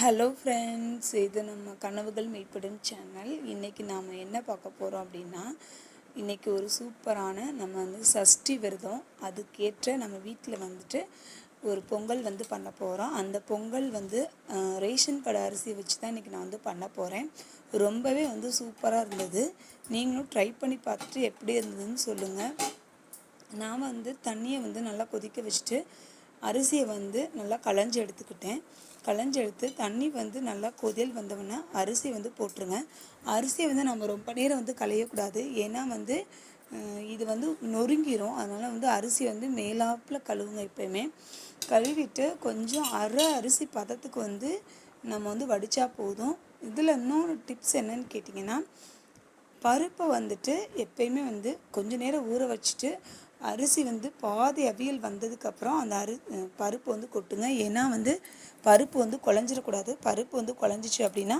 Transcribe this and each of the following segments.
Hello friends இது நம்ம கனவுகள் மீட்படும் சேனல் இன்றைக்கி நாம் என்ன பார்க்க போகிறோம் அப்படின்னா இன்றைக்கி ஒரு சூப்பரான நம்ம வந்து சஷ்டி விரதம். அதுக்கேற்ற நம்ம வீட்டில் வந்துட்டு ஒரு பொங்கல் வந்து பண்ண போகிறோம் அந்த பொங்கல் வந்து ரேஷன் கடை அரிசி வச்சு தான் இன்றைக்கி நான் வந்து பண்ண போகிறேன் ரொம்பவே வந்து சூப்பராக இருந்தது. நீங்களும் ட்ரை பண்ணி பார்த்துட்டு எப்படி இருந்ததுன்னு சொல்லுங்கள் நான் வந்து தண்ணியை வந்து நல்லா கொதிக்க வச்சுட்டு அரிசியை வந்து நல்லா களைஞ்சி எடுத்துக்கிட்டேன். களைஞ்சி எடுத்து தண்ணி வந்து நல்லா கொதியல் வந்தவொடனே அரிசி வந்து போட்டுருங்க. அரிசியை வந்து நம்ம ரொம்ப நேரம் வந்து களையக்கூடாது. ஏன்னா வந்து இது வந்து நொறுங்கிரும். அதனால் வந்து அரிசி வந்து மேலாப்பில் கழுவுங்க எப்பயுமே. கழுவிட்டு கொஞ்சம் அரை அரிசி பதத்துக்கு வந்து நம்ம வந்து வடித்தா போதும். இதில் இன்னொரு டிப்ஸ் என்னன்னு கேட்டிங்கன்னா பருப்பை வந்துட்டு எப்பயுமே வந்து கொஞ்ச நேரம் ஊற வச்சுட்டு அரிசி வந்து பாதி அவியல் வந்ததுக்கப்புறம் அந்த அரி பருப்பு வந்து கொட்டுங்க. ஏன்னா வந்து பருப்பு வந்து குழஞ்சிடக்கூடாது. பருப்பு வந்து குழஞ்சிச்சு அப்படின்னா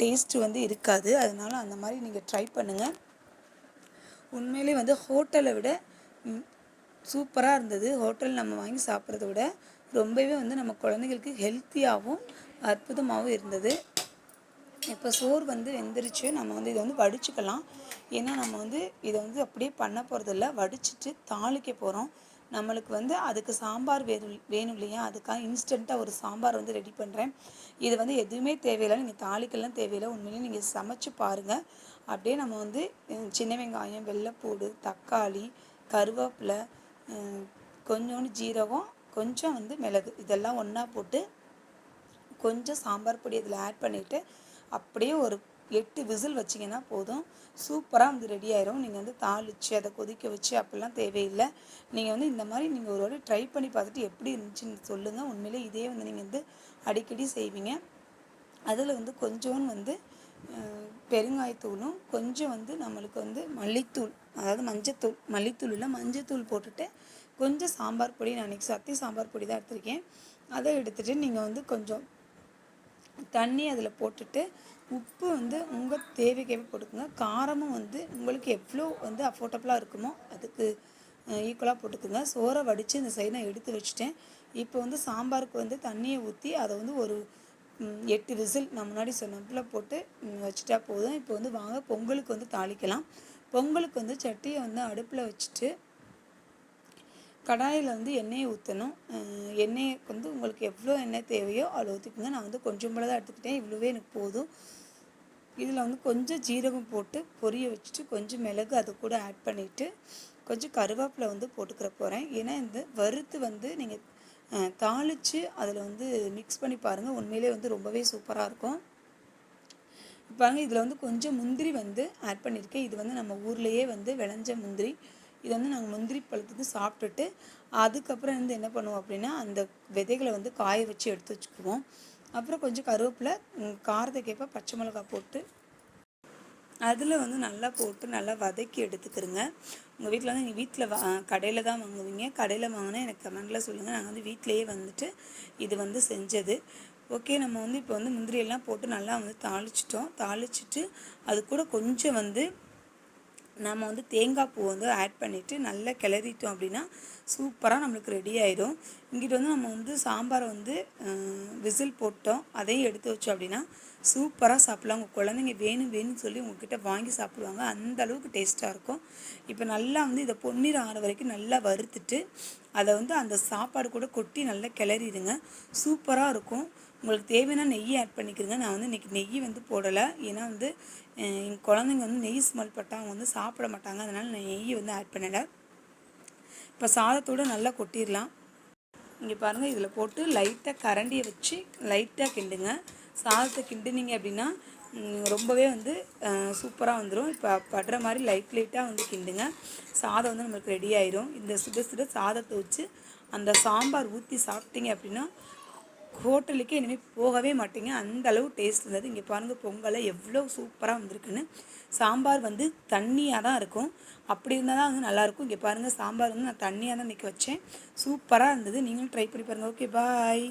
டேஸ்ட்டு வந்து இருக்காது. அதனால் அந்த மாதிரி நீங்கள் ட்ரை பண்ணுங்கள் உண்மையிலே வந்து ஹோட்டலை விட சூப்பராக இருந்தது. ஹோட்டல் நம்ம வாங்கி சாப்பிட்றத விட ரொம்பவே வந்து நம்ம குழந்தைங்களுக்கு ஹெல்த்தியாகவும் அற்புதமாகவும் இருந்தது. இப்போ சோறு வந்து வெந்துருச்சு நம்ம வந்து இதை வந்து வடிச்சுக்கலாம். ஏன்னா நம்ம வந்து இதை வந்து அப்படியே பண்ண போகிறதில்ல வடிச்சிட்டு தாளிக்க போகிறோம் நம்மளுக்கு வந்து அதுக்கு சாம்பார் வேணும் வேணும் இல்லையா? அதுக்காக இன்ஸ்டண்ட்டாக ஒரு சாம்பார் வந்து ரெடி பண்ணுறேன் இது வந்து எதுவுமே தேவையில்லை. நீங்கள் தாளிக்கெல்லாம் தேவையில்லை. உண்மையிலேயே நீங்கள் சமைச்சு பாருங்கள் அப்படியே நம்ம வந்து சின்ன வெங்காயம் வெள்ளைப்பூடு தக்காளி கருவேப்பிலை கொஞ்சோண்டு ஜீரகம் கொஞ்சம் வந்து மிளகு. இதெல்லாம் ஒன்றா போட்டு கொஞ்சம் சாம்பார் பொடி இதில் ஆட் பண்ணிவிட்டு அப்படியே ஒரு எட்டு விசில் வச்சிங்கன்னா போதும். சூப்பராக வந்து ரெடி ஆயிரும். நீங்கள் வந்து தாளித்து அதை கொதிக்க வச்சு அப்படிலாம் தேவையில்லை. நீங்கள் வந்து இந்த மாதிரி நீங்கள் ஒரு வாட்டி ட்ரை பண்ணி பார்த்துட்டு எப்படி இருந்துச்சுன்னு சொல்லுங்கள் உண்மையிலே இதே வந்து நீங்கள் வந்து அடிக்கடி செய்வீங்க. அதில் வந்து கொஞ்சோன்னு வந்து பெருங்காயத்தூளும் கொஞ்சம் வந்து நம்மளுக்கு வந்து மல்லித்தூள் அதாவது மஞ்சத்தூள் மல்லித்தூள் இல்லை மஞ்சத்தூள் போட்டுட்டு கொஞ்சம் சாம்பார் பொடி நான் அன்றைக்கி சத்தி சாம்பார் பொடி தான் எடுத்திருக்கேன். அதை எடுத்துகிட்டு நீங்கள் வந்து கொஞ்சம் தண்ணி அதில் போட்டுட்டு உப்பு வந்து உங்கள் தேவைக்கேற்ப போட்டுக்கோங்க. காரமும் வந்து உங்களுக்கு எவ்வளோ வந்து அஃபோர்டபுளாக இருக்குமோ அதுக்கு ஈக்குவலாக போட்டுக்கோங்க. சோறை வடித்து இந்த சைடு நான் எடுத்து வச்சுட்டேன். இப்போ வந்து சாம்பாருக்கு வந்து தண்ணியை ஊற்றி அதை வந்து ஒரு எட்டு விசில் நான் முன்னாடி சொன்னப்பில் போட்டு வச்சுட்டா போதும். இப்போ வந்து வாங்க பொங்கலுக்கு வந்து தாளிக்கலாம். பொங்கலுக்கு வந்து சட்டியை வந்து அடுப்பில் வச்சுட்டு கடாயில் வந்து எண்ணெயை ஊற்றணும் எண்ணெயை கொஞ்சம் உங்களுக்கு எவ்வளோ எண்ணெய் தேவையோ அவ்வளோ ஊற்றிக்கோங்க. நான் வந்து கொஞ்சம் போல தான் எடுத்துக்கிட்டேன். இவ்வளோவே எனக்கு போதும். இதில் வந்து கொஞ்சம் ஜீரகம் போட்டு பொரிய வச்சுட்டு கொஞ்சம் மிளகு அது கூட ஆட் பண்ணிவிட்டு கொஞ்சம் கருவேப்பிலை வந்து போட்டுக்கிற போகிறேன் ஏன்னா இந்த வறுத்து வந்து நீங்கள் தாளித்து அதில் வந்து மிக்ஸ் பண்ணி பாருங்கள் உண்மையிலே வந்து ரொம்பவே சூப்பராக இருக்கும். பாருங்கள் இதில் வந்து கொஞ்சம் முந்திரி வந்து ஆட் பண்ணியிருக்கேன். இது வந்து நம்ம ஊர்லேயே வந்து விளைஞ்ச முந்திரி. இது வந்து நாங்கள் முந்திரி பழத்துக்கு சாப்பிட்டுட்டு அதுக்கப்புறம் வந்து என்ன பண்ணுவோம் அப்படின்னா அந்த விதைகளை வந்து காய வச்சு எடுத்து வச்சுக்குவோம். அப்புறம் கொஞ்சம் கருவேப்பிலை காரத்தை காரத்துக்கேற்ப பச்சை மிளகாய் போட்டு அதில் வந்து நல்லா போட்டு நல்லா வதக்கி எடுத்துக்கிறோங்க. உங்கள் வீட்டில் வந்து நீங்கள் வீட்டில் வா கடையில் தான் வாங்குவீங்க. கடையில் வாங்கினா எனக்கு கமெண்டில் சொல்லுங்கள் நாங்கள் வந்து வீட்டிலேயே வந்துட்டு இது வந்து செஞ்சது. ஓகே நம்ம வந்து இப்போ வந்து முந்திரி எல்லாம் போட்டு நல்லா வந்து தாளிச்சிட்டோம். தாளிச்சிட்டு அது கூட கொஞ்சம் வந்து நம்ம வந்து தேங்காய் பூ வந்து ஆட் பண்ணிவிட்டு நல்லா கிளறிட்டோம் அப்படின்னா சூப்பராக நம்மளுக்கு ரெடி ஆயிடும். இங்கிட்டு வந்து நம்ம வந்து சாம்பாரை வந்து விசில் போட்டோம். அதையும் எடுத்து வச்சோம் அப்படின்னா சூப்பராக சாப்பிட்லாம். உங்கள் குழந்தைங்க வேணும் வேணும்னு சொல்லி உங்ககிட்ட வாங்கி சாப்பிடுவாங்க. அந்த அளவுக்கு டேஸ்ட்டாக இருக்கும். இப்போ நல்லா வந்து இதை பொன்னீர் ஆற வரைக்கும் நல்லா வறுத்துட்டு அதை வந்து அந்த சாப்பாடு கூட கொட்டி நல்லா கிளறிடுங்க. சூப்பராக இருக்கும். உங்களுக்கு தேவையான நெய் ஆட் பண்ணிக்கிறங்க. நான் வந்து இன்றைக்கி நெய் வந்து போடலை. ஏன்னா வந்து எங்கள் குழந்தைங்க வந்து நெய் ஸ்மெல் பட்டால் அவங்க வந்து சாப்பிட மாட்டாங்க. அதனால் நான் நெய் வந்து ஆட் பண்ணலை. இப்போ சாதத்தோடு நல்லா கொட்டிடலாம். இங்கே பாருங்கள் இதில் போட்டு லைட்டாக கரண்டியை வச்சு லைட்டாக கிண்டுங்க. சாதத்தை கிண்டுனீங்க அப்படின்னா ரொம்பவே வந்து சூப்பராக வந்துடும் இப்போ படுற மாதிரி லைட் லைட்டாக வந்து கிண்டுங்க. சாதம் வந்து நம்மளுக்கு ரெடி ஆயிரும். இந்த சுட சுட சாதத்தை வச்சு அந்த சாம்பார் ஊற்றி சாப்பிட்டீங்க அப்படின்னா ஹோட்டலுக்கே இனிமேல் போகவே மாட்டீங்க. அந்த அளவு டேஸ்ட் இருந்தது. இங்கே பாருங்கள் பொங்கலை எவ்வளோ சூப்பராக வந்திருக்குன்னு. சாம்பார் வந்து தண்ணியாக தான் இருக்கும். அப்படி இருந்தால் தான் வந்து நல்லாயிருக்கும் இங்கே பாருங்கள் சாம்பார் வந்து நான் தண்ணியாக தான் நிற்க வச்சேன். சூப்பராக இருந்தது. நீங்களும் ட்ரை பண்ணி பாருங்கள் ஓகே பாய்